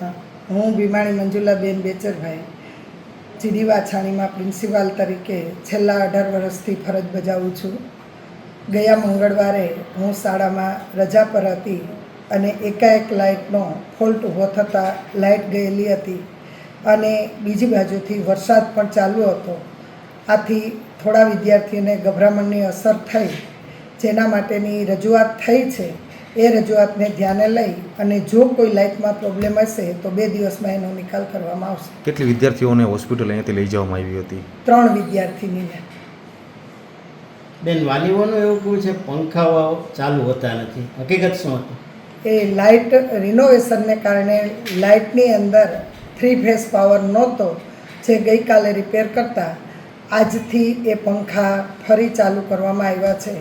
હા, ભીમાણી મંજુલાબેન બેચરભાઈ જીડી વાછાણીમાં પ્રિન્સિપાલ તરીકે છેલ્લા અઢાર વર્ષથી ફરજ બજાવું છું. ગયા મંગળવારે હું શાળામાં રજા પર હતી અને એકાએક લાઇટનો ફોલ્ટ ઊભો થતાં લાઇટ ગયેલી હતી અને બીજી બાજુથી વરસાદ પણ ચાલુ હતો. આથી થોડા વિદ્યાર્થીઓને ગભરામણની અસર થઈ જેના માટેની રજૂઆત થઈ છે. એ રજૂઆતને ધ્યાને લઈ અને જો કોઈ લાઇટમાં પ્રોબ્લેમ હશે તો બે દિવસમાં એનો નિકાલ કરવામાં આવશે. કેટલી વિદ્યાર્થીઓને હોસ્પિટલ અહીંયાથી લઈ જવામાં આવી હતી? ત્રણ વિદ્યાર્થીનીને. બેન વાલીઓનું એવું કહ્યું છે પંખાઓ ચાલુ હોતા નથી. હકીકત શું હતું? એ લાઇટ રિનોવેશનને કારણે લાઇટની અંદર થ્રી ફેસ પાવર નહોતો જે ગઈકાલે રિપેર કરતા આજથી એ પંખા ફરી ચાલુ કરવામાં આવ્યા છે.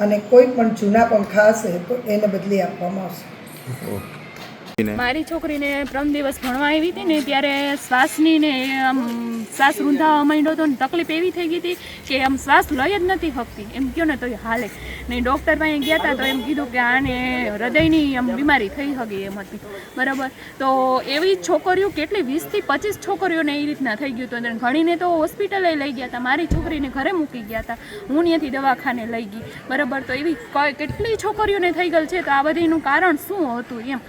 અને કોઈ પણ જૂના પંખા હશે તો એને બદલી આપવામાં આવશે. મારી છોકરીને ત્રણ દિવસ ભણવા આવી હતી ને ત્યારે શ્વાસની ને આમ શ્વાસ રૂંધાવા માંડ્યો હતો ને તકલીફ એવી થઈ ગઈ હતી કે આમ શ્વાસ લઈ જ નથી શકતી. એમ કહો ને તો એ હાલે. ને ડૉક્ટર પાસે ગયા હતા તો એમ કીધું કે આને હૃદયની આમ બીમારી થઈ શકે એમ હતી. બરાબર? તો એવી છોકરીઓ કેટલી વીસથી પચીસ છોકરીઓને એ રીતના થઈ ગયું હતું. ઘણીને તો હોસ્પિટલે લઈ ગયા હતા મારી છોકરીને ઘરે મૂકી ગયા હતા હું ત્યાંથી દવાખાને લઈ ગઈ. બરાબર? તો એવી કેટલી છોકરીઓને થઈ ગયેલ છે તો આ બધીનું કારણ શું હતું એમ?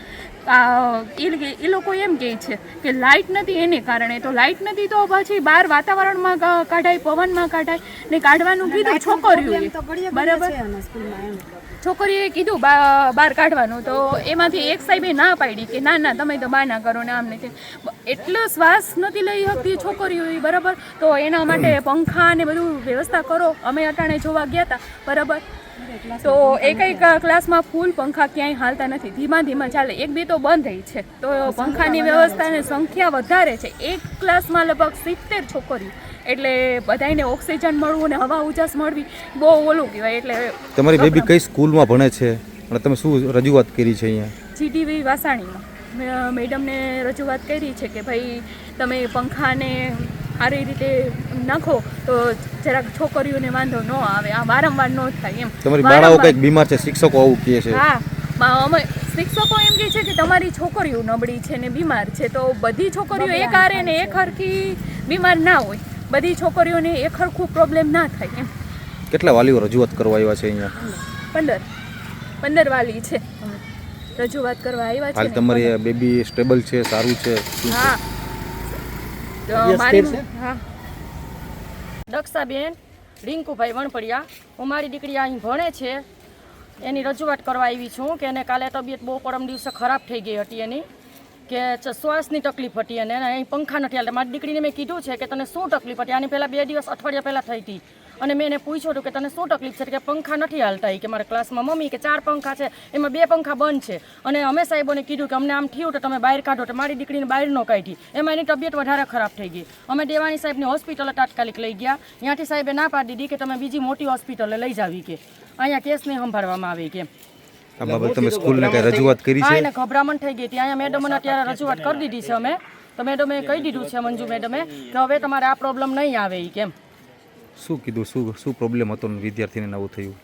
એ લોકો એમ કહે છે કે લાઇટ નથી એને કારણે. તો લાઇટ નથી તો પછી બહાર વાતાવરણમાં કાઢાય પવનમાં કાઢાય. ને કાઢવાનું કીધું છોકરીઓએ. બરાબર? છોકરીએ કીધું બા- બહાર કાઢવાનું. તો એમાંથી એક સાહેબે ના પાડી કે ના ના તમે તો બહાર ના કરો ને આમ ને એટલો શ્વાસ નથી લઈ શકતી છોકરીઓ બરાબર? તો એના માટે પંખા ને બધું વ્યવસ્થા કરો. અમે અટાણે જોવા ગયા હતા બરાબર? તો એક એક ક્લાસમાં ફૂલ પંખા ક્યાંય હાલતા નથી. ધીમા ધીમા ચાલે. એક બે તો બંધ થઈ છે. તો પંખાની વ્યવસ્થાની સંખ્યા વધારે છે. એક ક્લાસમાં લગભગ સિત્તેર છોકરીઓ. એટલે બધાને ઓક્સિજન મળવું અને હવા ઉજાસ મળવી બહુ ઓલું કહેવાય. એટલે તમારી બેબી કઈ સ્કૂલમાં ભણે છે? અને તમે શું રજૂઆત કરી છે અહીંયા? જીટીવી વાસાણીમાં. મેડમને રજૂઆત કરી છે કે ભાઈ તમે પંખાને સારી રીતે નાખો તો જરાક છોકરીઓને વાંધો ન આવે. આ વારંવાર ન થાય એમ. તમારી બાળાઓ કંઈક બીમાર છે શિક્ષકો આવું કહે છે. હા અમે શિક્ષકો એમ કહે છે કે તમારી છોકરીઓ નબળી છે ને બીમાર છે તો બધી છોકરીઓ એક આરે ને એક હરખી બીમાર ના હોય. બધી છોકરીઓને એક હરખું પ્રોબ્લેમ ના થાય એમ. કેટલા વાલીઓ રજૂઆત કરવા આવ્યા છે અહીંયા? પંદર. પંદર વાલી છે. રજૂઆત કરવા આવ્યા છે? હાલ. તમારી બેબી સ્ટેબલ છે સારું છે હા. મારી હા. દક્ષાબેન રિંકુભાઈ વણપડિયા હું મારી દીકરી અહીં ભણે છે. એની રજૂઆત કરવા આવી છું કે એને કાલે તબિયત બહુ પરમ દિવસે ખરાબ થઈ ગઈ હતી એની કે શ્વાસની તકલીફ હતી અને અહીં પંખા નથી હાલતા. મારી દીકરીને મેં કીધું છે કે તને શું તકલીફ હતી? આની પહેલાં બે દિવસ અઠવાડિયા પહેલાં થઈ હતી. અને મેં એને પૂછ્યું હતું કે તને શું તકલીફ છે? કે પંખા નથી હાલતા એ કે મારા ક્લાસમાં મમ્મી કે ચાર પંખા છે એમાં બે પંખા બંધ છે. અને અમે સાહેબોને કીધું કે અમને આમ થયું તો તમે બહાર કાઢો તો મારી દીકરીને બહાર ન કાઢી. એમાં એની તબિયત વધારે ખરાબ થઈ ગઈ. અમે દેવાણી સાહેબની હોસ્પિટલે તાત્કાલિક લઈ ગયા. ત્યાંથી સાહેબે ના પાડી દીધી કે તમે બીજી મોટી હોસ્પિટલે લઈ જાવી કે. અહીંયા કેસ નહીં સંભાળવામાં આવે કે. આ બાબત તમે સ્કૂલને કઈ રજૂઆત કરી હા છે એને ગભરામણ થઈ ગઈ હતી. અહીંયા મેડમને અત્યારે રજૂઆત કરી દીધી છે અમે. તો મેડમે કહી દીધું છે મંજુ મેડમે કે હવે તમારે આ પ્રોબ્લેમ નહીં આવે એ કેમ? શું કીધું? શું શું પ્રોબ્લેમ હતો વિદ્યાર્થીને નવું થયું?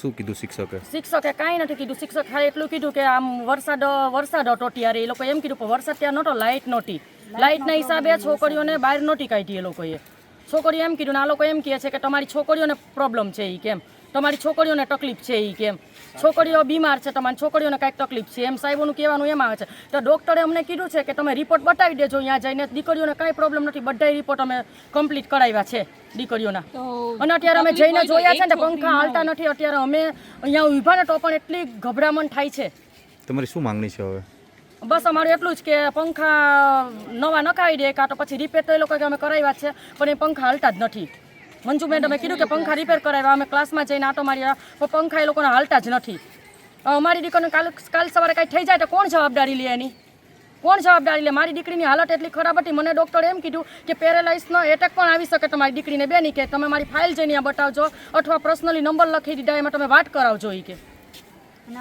શું કીધું શિક્ષકે? શિક્ષકે કાંઈ નથી કીધું. શિક્ષક ખાલી એટલું કીધું કે આમ વરસાદ વરસાદ હતો ત્યારે. એ લોકો એમ કીધું પણ વરસાદ ત્યાં નહોતો, લાઇટ નહોતી. લાઇટના હિસાબે છોકરીઓને બહાર નહોતી કાઢી એ લોકોએ. છોકરીઓ એમ કીધું ને આ લોકો એમ કહે છે કે તમારી છોકરીઓને પ્રોબ્લેમ છે એ કેમ? તમારી છોકરીઓને તકલીફ છે એ કેમ? છોકરીઓ બીમાર છે તમારી છોકરીઓને કાંઈક તકલીફ છે? એમ સાહેબોનું કહેવાનું એમ આવે છે. તો ડૉક્ટરે અમને કીધું છે કે તમે રિપોર્ટ બતાવી દેજો અહીંયા જઈને. દીકરીઓને કાંઈ પ્રોબ્લેમ નથી. બધા રિપોર્ટ અમે કમ્પ્લીટ કરાવ્યા છે દીકરીઓના. અને અત્યારે અમે જઈને જોયા છે ને પંખા હાલતા નથી. અત્યારે અમે અહીંયા ઊભા ને તો પણ એટલી ગભરામણ થાય છે. તમારી શું માંગણી છે હવે? બસ અમારું એટલું જ કે પંખા નવા નખાવી દે કાં તો પછી રિપેર તો એ લોકો અમે કરાવ્યા છે પણ એ પંખા હાલતા જ નથી. મંજુ મેડમે કીધું કે પંખા રિપેર કરાવ્યા. અમે ક્લાસમાં જઈને આટો માર્યા. પણ પંખા એ લોકોને હાલતા જ નથી. અમારી દીકરીને કાલ કાલ સવારે કાંઈ થઈ જાય તો કોણ જવાબદારી લે એની? કોણ જવાબદારી લે? મારી દીકરીની હાલત એટલી ખરાબ હતી. મને ડૉક્ટરે એમ કીધું કે પેરેલાઇઝનો એટેક પણ આવી શકે તમારી દીકરીને. બેની કે, તમે મારી ફાઇલ જઈને બતાવજો. અથવા પર્સનલી નંબર લખી દીધા. એમાં તમે વાત કરાવજો એ કે.